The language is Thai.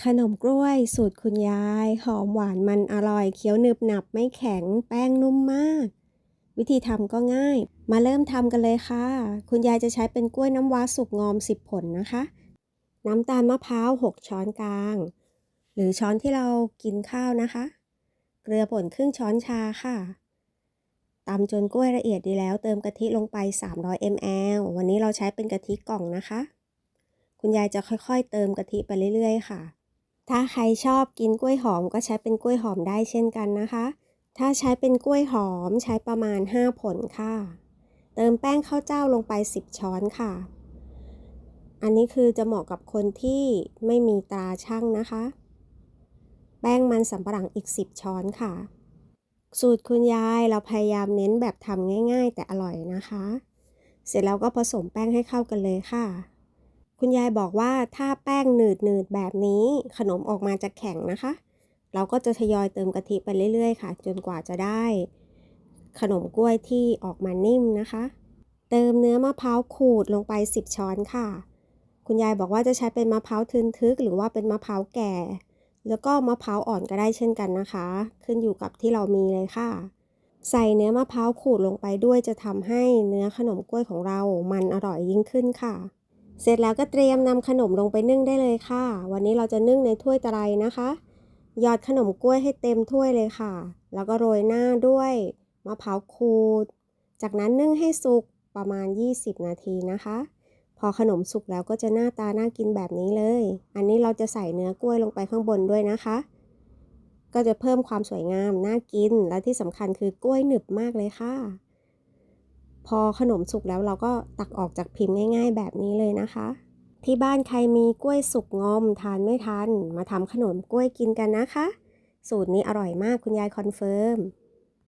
ขนมกล้วยสูตรคุณยาย หอมหวานมันอร่อยเคี้ยวหนึบหนับไม่แข็งแป้งนุ่มมาก วิธีทำก็ง่าย มาเริ่มทำกันเลยค่ะ คุณยายจะใช้เป็นกล้วยน้ำว้าสุกงอม 10 ผลนะคะ น้ำตาลมะพร้าว 6 ช้อนกลาง หรือช้อนที่เรากินข้าวนะคะ เกลือป่นครึ่งช้อนชาค่ะตำจนกล้วยละเอียดดีแล้วเติมกะทิลงไป 300 ml วันนี้เราใช้เป็นกะทิกล่องนะคะ คุณยายจะค่อยๆ เติมกะทิไปเรื่อยๆ ค่ะ ถ้าใครชอบกินกล้วยหอมก็ใช้เป็นกล้วยหอมได้เช่นกันนะคะ ถ้าใช้เป็นกล้วยหอมใช้ประมาณ 5 ผลค่ะ เติมแป้งข้าวเจ้าลงไป 10 ช้อนค่ะ อันนี้คือจะเหมาะกับคนที่ไม่มีตราช่างนะคะ แป้งมันสำปะหลังอีก 10 ช้อนค่ะ สูตรคุณยายเราพยายามเน้นแบบทำง่าย ๆ แต่อร่อยนะคะ เสร็จแล้วก็ผสมแป้งให้เข้ากันเลยค่ะ คุณยายบอกว่าถ้าแป้งหนืดหนืดแบบนี้ขนมออกมาจะแข็งนะคะ เราก็จะทยอยเติมกะทิไปเรื่อยๆค่ะ จนกว่าจะได้ ขนมกล้วยที่ออกมานิ่มนะคะ เติมเนื้อมะพร้าวขูดลงไป 10 ช้อนค่ะ คุณยายบอกว่าจะใช้เป็นมะพร้าวทึนทึก หรือว่าเป็นมะพร้าวแก่ แล้วก็มะพร้าวอ่อนก็ได้เช่นกันนะคะ ขึ้นอยู่กับที่เรามีเลยค่ะ ใส่เนื้อมะพร้าวขูดลงไปด้วยจะทำให้เนื้อขนมกล้วยของเรามันอร่อยยิ่งขึ้นค่ะ เสร็จแล้วก็เตรียมนำขนมลงไปนึ่งได้เลยค่ะ วันนี้เราจะนึ่งในถ้วยตะไลนะคะ หยอดขนมกล้วยให้เต็มถ้วยเลยค่ะ แล้วก็โรยหน้าด้วยมะพร้าวขูด จากนั้นนึ่งให้สุกประมาณ 20 นาทีนะคะ พอขนมสุกแล้วก็จะหน้าตาน่ากินแบบนี้เลย อันนี้เราจะใส่เนื้อกล้วยลงไปข้างบนด้วยนะคะ ก็จะเพิ่มความสวยงามน่ากินและที่สำคัญคือกล้วยหนึบมากเลยค่ะ พอขนมสุกแล้วเราก็ตักออกจากพิมพ์ง่าย ๆ แบบนี้เลยนะคะ ที่บ้านใครมีกล้วยสุกงอมทานไม่ทัน มาทำขนมกล้วยกินกันนะคะ สูตรนี้อร่อยมากคุณยายคอนเฟิร์ม